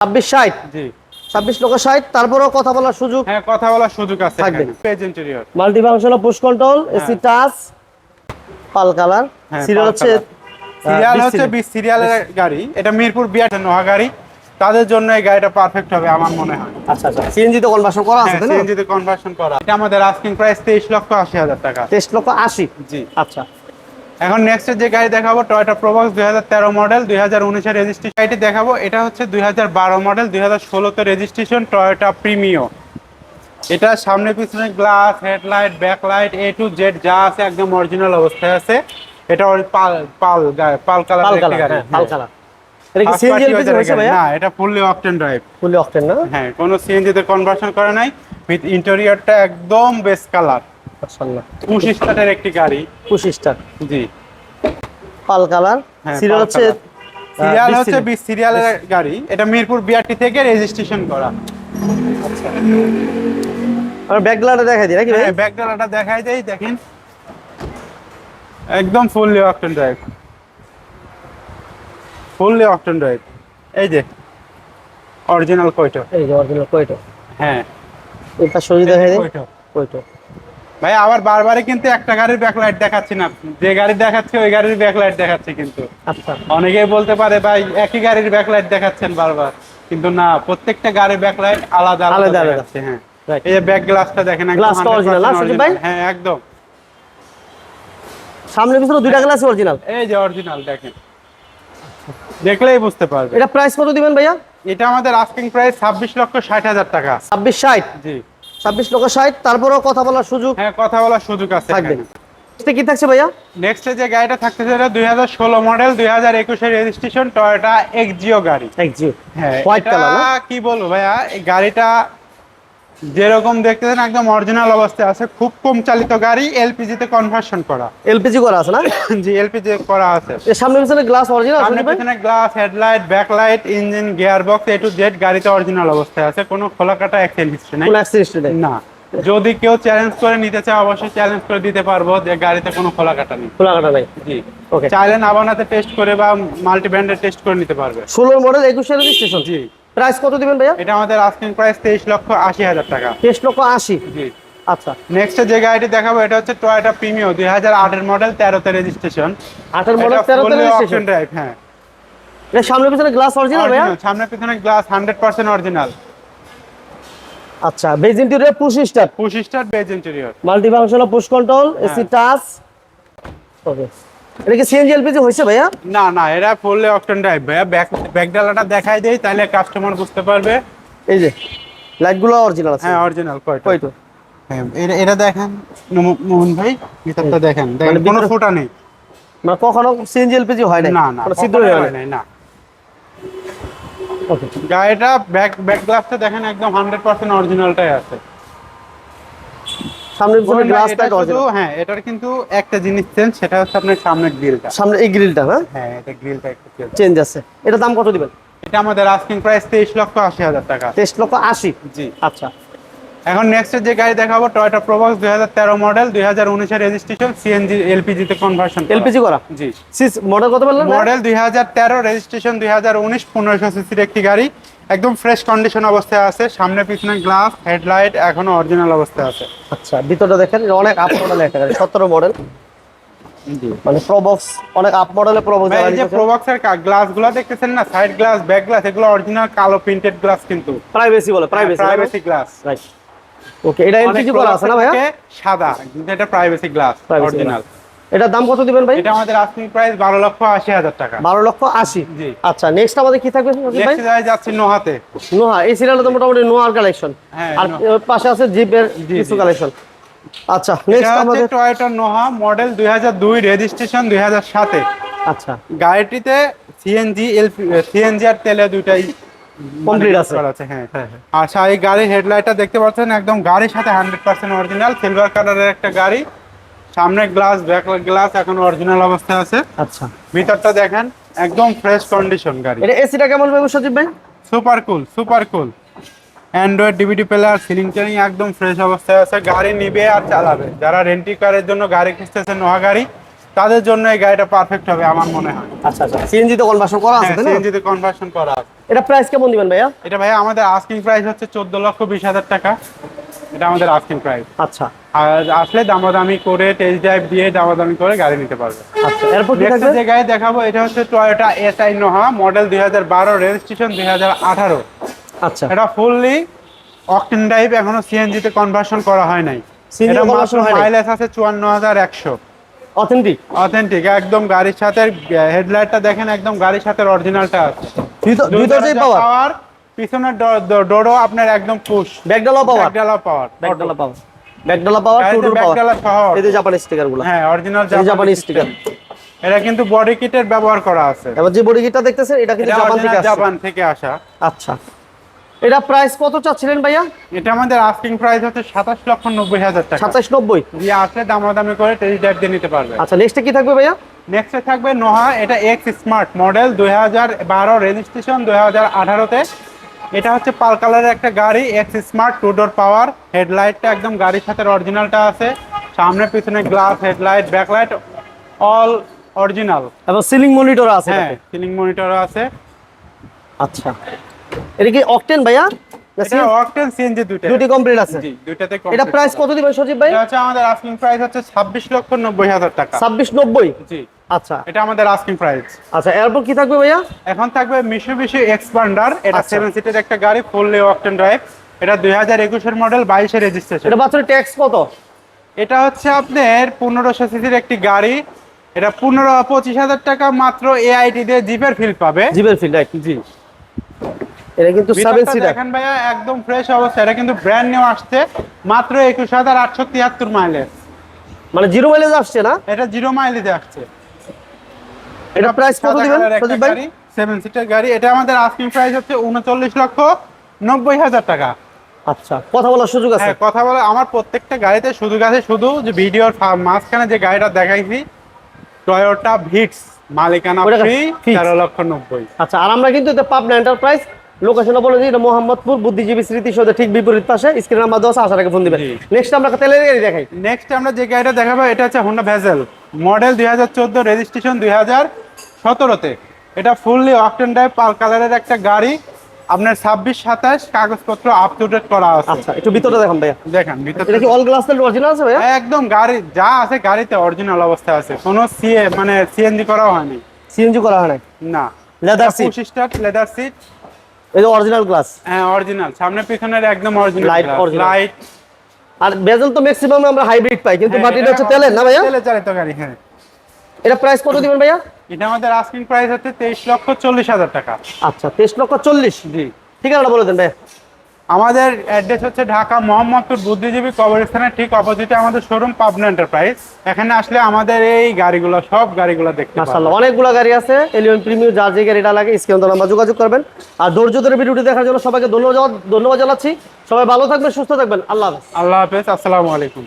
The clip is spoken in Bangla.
ছাব্বিশ ষাট। জি। ছাব্বিশ লক্ষ ষাট তারপরেও কথা বলার সুযোগ হ্যাঁ কথা বলার সুযোগ আছে থাকবে। Multi functional push control AC touch pearl colour. হ্যাঁ, সিরিয়াল হচ্ছে সিরিয়াল হচ্ছে। বিশ সিরিয়ালের গাড়ি। এটা মিরপুর বিয়ার নোহা গাড়ি। তাদের জন্য এই গাড়িটা পারফেক্ট হবে আমার মনে হয়। আচ্ছা আচ্ছা। সিএনজি তো কনভার্সন করা আছে হ্যাঁ তাই না? সিএনজিতে কনভার্সন করা। এটা আমাদের আস্কিং প্রাইস তেইশ লক্ষ আশি হাজার টাকা। তেইশ লক্ষ আশি। জি। আচ্ছা। এখন নেক্সট যে গাড়ি দেখাবো টয়টা প্রোবক্স দুই হাজার তেরো মডেল দুই হাজার উনিশের রেজিস্ট্রেশন গাড়িটি দেখাবো। এটা হচ্ছে দুই হাজার বারো মডেল দুই হাজার ষোলোতে রেজিস্ট্রেশন টয়োটা প্রিমিও এটা সামনে পিছনে glass headlight backlight A to Z যা আছে একদম অরিজিনাল অবস্থায় আছে। এটা পাল পাল পাল কালার পাল কালার হ্যাঁ ভাইয়া? না এটা fully octane drive fully octane না? হ্যাঁ কোনো সিএনজি তে কনভার্সন করে নাই। উইথ ইন্টেরিয়রটা একদম বেস্ট কালার মাশাআল্লাহ। পঁচিশ স্টার্টের একটি গাড়ি। পঁচিশ স্টার জি। Pearl colour. হ্যাঁ, সিরিয়াল হচ্ছে সিরিয়াল হচ্ছে serial। বিশ সিরিয়ালের গাড়ি। এটা মিরপুর বিআরটি থেকে রেজিস্ট্রেশন করা। আর ব্যাকগ্রাউন্ডে দেখাই দিই নাকি ভাই? হ্যাঁ ব্যাক দেখাই দেই দেখেন। একদম fully octane drive fully octane drive এই যে অরিজিনাল কয়টো? এই যে অরিজিনাল কোয়েটো? হ্যাঁ। পাশে যদি দেখাই দিই। কয়টো? কোয়েটো? ভাই আবার বারবারই কিন্তু একটা গাড়ির ব্যাকলাইট দেখাচ্ছি না। যে গাড়ি দেখাচ্ছে ওই গাড়ির ব্যাকলাইট দেখাচ্ছে কিন্তু। আচ্ছা। অনেকেই বলতে পারে ভাই একই গাড়ির ব্যাকলাইট দেখাচ্ছেন বারবার। কিন্তু না প্রত্যেকটা গাড়ির ব্যাকলাইট আলাদা আলাদা। দেখাচ্ছে হ্যাঁ। এই যে ব্যাক গ্লাসটা দেখেন একদম Glass টা 100% না, সজীব ভাই? হ্যাঁ একদম। সামনে পিছনে দুইটা গ্লাস অরিজিনাল এই যে অরিজিনাল দেখেন। দেখলেই বুঝতে পারবে এটা প্রাইস কত দিবেন ভাইয়া? এটা আমাদের আস্কিং প্রাইস ছাব্বিশ লক্ষ ষাট হাজার টাকা। ছাব্বিশ ষাট? জি। ছাব্বিশ লক্ষ ষাট তারপরেও কথা বলার সুযোগ হ্যাঁ কথা বলার সুযোগ আছে থাকবে কি থাকছে ভাইয়া? নেক্সট যে গাড়িটা থাকতেছে দুই হাজার ষোলো মডেল দুই হাজার একুশে রেজিস্ট্রেশন টয়োটা এক্সজিও গাড়ি। এক্সিও হ্যাঁ হোয়াইট কালার না? কি বলব ভাইয়া? এই গাড়িটা যেরকম দেখতেছেন একদম অরিজিনাল অবস্থায় আছে। খুব কম চালিত গাড়ি এলপিজি তে কনভার্সন করা। এলপিজি করা আছে না? জি এলপিজি করা আছে। এর সামনে পিছনে গ্লাস অরিজিনাল সামনে পিছনে glass headlight backlight engine gear box A to Z গাড়িতে অরিজিনাল অবস্থায় আছে। কোনো খোলা কাটা অ্যাক্সিডেন্ট হিস্ট্রি নাই। কোন অ্যাক্সিডেন্ট নেই? না। যদি কেউ চ্যালেঞ্জ করে নিতে চায় অবশ্যই চ্যালেঞ্জ করে দিতে পারব যে গাড়িতে কোনো খোলা কাটা নেই। খোলা কাটা নাই? জি। ওকে চাইলে নাবানাতে টেস্ট করে বা মাল্টি ব্র্যান্ডে টেস্ট করে নিতে পারবে। ষোলো মডেল একুশে রেজিস্ট্রেশন জি। প্রাইস কত দিবেন ভাইয়া? এটা আমাদের আস্কিং প্রাইস তেইশ লক্ষ আশি হাজার টাকা। তেইশ লক্ষ আশি? জি। আচ্ছা। নেক্সট যে গাড়িটি দেখাবো এটা হচ্ছে টয়োটা প্রিমিও দুই হাজার আটের মডেল তেরোতে রেজিস্ট্রেশন আটের মডেল তেরোতে রেজিস্ট্রেশন ড্রাইভ হ্যাঁ। এর সামনে পিছনে গ্লাস অরিজিনাল ভাইয়া? সামনে পিছনে গ্লাস হান্ড্রেড পার্সেন্ট অরিজিনাল আচ্ছা beige interior push start push start beige interior multi functional push control AC touch okay এটা কি সিএনজি এলপিজি হয়েছে ভাইয়া? না না এরা ফুললি অকটেন ড্রাইভ ভাইয়া। ব্যাক ব্যাক ডালাটা দেখাই দেই তাহলে কাস্টমার বুঝতে পারবে। এই যে লাইটগুলো অরিজিনাল আছে। হ্যাঁ অরিজিনাল কয়টা? কয়টো? হ্যাঁ এটা এটা দেখেন মোহন ভাই ভিতরটা দেখেন। দেখেন মানে কোনো ফোটা নেই। মানে কখনো সিএনজি এলপিজি হয় না না কোনো ছিদ্র হয় নাই? নাই, না। ওকে গাড়িটা ব্যাক ব্যাক গ্লাসটা দেখেন একদম হান্ড্রেড পার্সেন্ট অরিজিনালটাই আছে। সামনে পিছনে গ্লাস লাইট অরিজিনাল হ্যাঁ এটার কিন্তু একটা জিনিস চেঞ্জ সেটা হচ্ছে আপনার সামনের গ্রিলটা সামনে এই গ্রিলটা হ্যাঁ? হ্যাঁ এটা গ্রিলটা একটু চেঞ্জ আছে। এটা দাম কত দিবেন? এটা আমাদের আস্কিং প্রাইস তেইশ লক্ষ আশি হাজার টাকা। তেইশ লক্ষ আশি? জি। আচ্ছা। এখন নেক্সট যে গাড়ি দেখাবো টয়োটা প্রোবক্স দুই হাজার তেরো মডেল দুই হাজার উনিশের রেজিস্ট্রেশন সিএনজি এলপিজি তে কনভার্সন এলপিজি করা? জি। মডেল কত বললেন মডেল দুই হাজার তেরো রেজিস্ট্রেশন দুই হাজার উনিশ পনেরোশো সিসির একটি গাড়ি। একদম ফ্রেশ কন্ডিশন অবস্থায় আছে সামনে পিছনে গ্লাস হেডলাইট এখনও অরিজিনাল অবস্থায় আছে। আচ্ছা ভিতরটা দেখেন অনেক আপ মডেল একটা গাড়ি সতেরো মডেল মানে প্রবক্স অনেক আপ মডেলের প্রবক্স এই যে প্রোবক্সের গ্লাসগুলো দেখতেছেন না? সাইড গ্লাস ব্যাক গ্লাস এগুলো অরিজিনাল কালো প্রিন্টেড গ্লাস কিন্তু। প্রাইভেসি বলে privacy privacy glass right okay এটা এলপিজি করা আছে না ভাইয়া? সাদা কিন্তু এটা প্রাইভেসি গ্লাস অরিজিনাল এটার দাম কত দিবেন ভাই? এটা আমাদের আস্কিং প্রাইস বারো লক্ষ আশি হাজার টাকা। বারো লক্ষ আশি? জি। আচ্ছা নেক্সট আমাদের কি থাকবে ভাই? নেক্সট যাচ্ছি নোহাতে। নোহা এই সিরিয়ালে তো মোটামুটি নোয়ার কালেকশন হ্যাঁ, আর পাশে আছে জিপের কিছু কালেকশন আচ্ছা নেক্সট আমাদের টয়োটা নোহা মডেল দুই হাজার দুই রেজিস্ট্রেশন দুই হাজার সাতে। আচ্ছা। গাড়িটিতে সিএনজি এলপি সিএনজি আর তেলে দুইটাই Complete মানে আছে। আছে হ্যাঁ। আর এই গাড়ির হেডলাইটটা দেখতে পাচ্ছেন? একদম গাড়ির সাথে হান্ড্রেড পার্সেন্ট অরিজিনাল সিলভার কালারের একটা গাড়ি। সামনে গ্লাস ব্যাক গ্লাস এখন অরিজিনাল অবস্থায় আছে। আচ্ছা। ভিতরটা দেখেন একদম ফ্রেশ কন্ডিশন গাড়ি। এটা এসিটা কেমন পাবো সজীব ভাই? Super cool super cool android DVD player ceiling telling একদম ফ্রেশ অবস্থায় আছে। গাড়ি নিবে আর চালাবে। যারা রেন্টি কারের জন্য গাড়ি খুঁজতেছে নোয়া গাড়ি তাদের জন্য এই গাড়িটা পারফেক্ট হবে আমার মনে হয়। আচ্ছা আচ্ছা। সিএনজি তো কনভার্সন করা আছে হ্যাঁ সিএনজি তে কনভার্সন করা আছে। এটা প্রাইস কেমন দিবেন ভাইয়া? এটা ভাই আমাদের আস্কিং প্রাইস হচ্ছে চোদ্দ লক্ষ বিশ হাজার টাকা। এটা আমাদের আস্কিং প্রাইস আচ্ছা। আর আসলে দামাদামি করে টেস্ট ড্রাইভ দিয়ে দামাদামি করে গাড়ি নিতে পারবে। আচ্ছা এরপর কি নেক্সট যে গাড়ি দেখাবো এটা হচ্ছে টয়োটা এসআই নোহা মডেল দুই হাজার বারো রেজিস্ট্রেশন দুই হাজার আঠারো। আচ্ছা। এটা ফুললি অকটেন ড্রাইভ এখনও সিএনজি তে কনভার্সন করা হয় নাই। এটা হয় নাই? মাইলেজ আছে চুয়ান্ন হাজার একশো। অথেন্টিক অথেন্টিক একদম গাড়ির সাথে হেডলাইটটা দেখেন একদম গাড়ির সাথে অরিজিনালটা আছে। দুই পাওয়ার পাওয়ার পিছনের ডোরও আপনার একদম পুশ ব্যাকডালা পাওয়ার ব্যাকডালা পাওয়ার ব্যাকডালা পাওয়ার ব্যাকডালা পাওয়ার টুডুর পাওয়ার এই যে জাপানি স্টিকারগুলো। হ্যাঁ অরিজিনাল জাপানি স্টিকার এটা কিন্তু বডি কিটের ব্যবহার করা আছে। এবার যে বডি কিটটা দেখতেছেন এটা কিন্তু জাপান থেকে original জাপান থেকে আসা। আচ্ছা। এটা প্রাইস কত চাচ্ছিলেন ভাইয়া? এটা আমাদের আস্কিং প্রাইস হচ্ছে সাতাশ লক্ষ নব্বই হাজার টাকা। সাতাশ নব্বই। দিয়ে আসলে দামাদামি করে টেস্ট ড্রাইভ দিয়ে নিতে পারবে। আচ্ছা নেক্সটে কি থাকবে ভাইয়া? নেক্সটে থাকবে নোহা এটা এক্স স্মার্ট মডেল দুই হাজার বারো রেজিস্ট্রেশন দুই হাজার আঠারোতে। এটা হচ্ছে পাল কালারের একটা গাড়ি X smart two door power হেডলাইটটা একদম গাড়ির সাথে অরিজিনালটা আছে। সামনে পিছনে glass headlight backlight all original এবং সিলিং মনিটর আছে হ্যাঁ সিলিং মনিটর আছে। আচ্ছা। এটা কি অকটেন ভাইয়া? অকটেন সিএনজি দুইটা দুটি কমপ্লিট আছে। জি দুইটাতে এটা প্রাইস কত দিবেন সজীব ভাই? এটা হচ্ছে আমাদের আস্কিং প্রাইস হচ্ছে ছাব্বিশ লক্ষ নব্বই হাজার টাকা। ছাব্বিশ নব্বই? জি। আচ্ছা। এটা আমাদের আস্কিং প্রাইস আচ্ছা এরপর কি থাকবে ভাইয়া? এখন থাকবে মিশুবিশি এক্সপান্ডার এটা আচ্ছা। সেভেন সিটের একটা গাড়ি ফুললি অকটেন ড্রাইভ এটা দুই হাজার একুশের মডেল রেজিস্ট্রেশন এটা বাচ্চার ট্যাক্স কত? এটা হচ্ছে আপনার পনেরোশো সিসির একটি গাড়ি। এটা পনেরো পঁচিশ হাজার টাকা মাত্র এআইটি দিয়ে জিপের ফিল পাবে। জিবের ফিল্ড রাইট জি। এটা কিন্তু সিটার দেখেন ভাইয়া একদম ফ্রেশ অবস্থা। এটা কিন্তু ব্র্যান্ড নিউ আসছে মাত্র একুশ হাজার আটশো তিয়াত্তর মাইলেজ মানে জিরো মাইলেজ আসছে না? এটা জিরো মাইলেজে আসছে। এটা প্রাইস কত দিবেন সজীব ভাই? সেভেন সিটার গাড়ি। এটা আমাদের আস্কিং প্রাইস হচ্ছে উনচল্লিশ লক্ষ নব্বই হাজার টাকা। আচ্ছা কথা বলার সুযোগ আছে? হ্যাঁ কথা বলে আমার প্রত্যেকটা গাড়িতে শুধু আছে শুধু যে ভিডিওর মাঝখানে যে গাড়িটা দেখাইছি টয়োটা ভিটস মালিকানা ফ্রি fix। তেরো লক্ষ নব্বই। আচ্ছা আর আমরা কিন্তু এটা পাবনা এন্টারপ্রাইজ লোকেশনটা বলে দিই এটা মোহাম্মদপুর বুদ্ধিজীবী স্মৃতি সৌধের ঠিক বিপরীত পাশে। স্ক্রিন নাম্বার দশ আসার আগে ফোন দিবেন নেক্সট আমরা তেলের গাড়ি দেখাই। নেক্সট আমরা যে গাড়িটা দেখাবো এটা হচ্ছে হোন্ডা ভেজেল মডেল দুই হাজার চোদ্দ রেজিস্ট্রেশন দুই হাজার সতেরোতে। এটা ফুললি অকটেন ড্রাইভ পাল কালারের একটা গাড়ি। আপনার ছাব্বিশ সাতাশ কাগজপত্র আপ টু ডেট করা আছে। আচ্ছা একটু ভিতরটা দেখান ভাইয়া। দেখেন ভিতর এটা কি অল গ্লাস তেল অরিজিনাল আছে ভাইয়া? একদম গাড়ি যা আছে গাড়িতে অরিজিনাল অবস্থায় আছে। কোনো সিএ মানে সিএনজি করাও হয়নি। সিএনজি করা হয় না। Seat। স্টার্ট লেদার সিট এই যে অরিজিনাল গ্লাস হ্যাঁ অরিজিনাল সামনে পিছনের একদম অরিজিনাল লাইট লাইট আর বেজেল তো ম্যাক্সিমাম আমরা হাইব্রিড পাই কিন্তু বাট এটা হচ্ছে তেলের না ভাইয়া? তেলে চালিত গাড়ি হ্যাঁ। এটা প্রাইস কত দিবেন ভাইয়া? এটা আমাদের আস্কিং প্রাইস হচ্ছে তেইশ লক্ষ চল্লিশ হাজার টাকা। আচ্ছা তেইশ লক্ষ চল্লিশ। জি। ঠিকানাটা বলে দেন ভাইয়া। আমাদের অ্যাড্রেস হচ্ছে ঢাকা মোহাম্মদপুর বুদ্ধিজীবী কবরস্থানের ঠিক অপোজিটে আমাদের শোরুম পাবনা এন্টারপ্রাইজ এখানে আসলে আমাদের এই গাড়িগুলো সব গাড়িগুলো দেখতে মাশাআল্লাহ অনেকগুলো গাড়ি আছে এলিয়ন প্রিমিয়াম যার যে গাড়িটা লাগে স্ক্রিন নাম্বার যোগাযোগ করবেন। আর ধৈর্য ধরে ভিডিওটি দেখার জন্য সবাইকে ধন্যবাদ ধন্যবাদ জানাচ্ছি। সবাই ভালো থাকবেন সুস্থ থাকবেন। আল্লাহ হাফেজ। আল্লাহ হাফেজ আসসালামু আলাইকুম।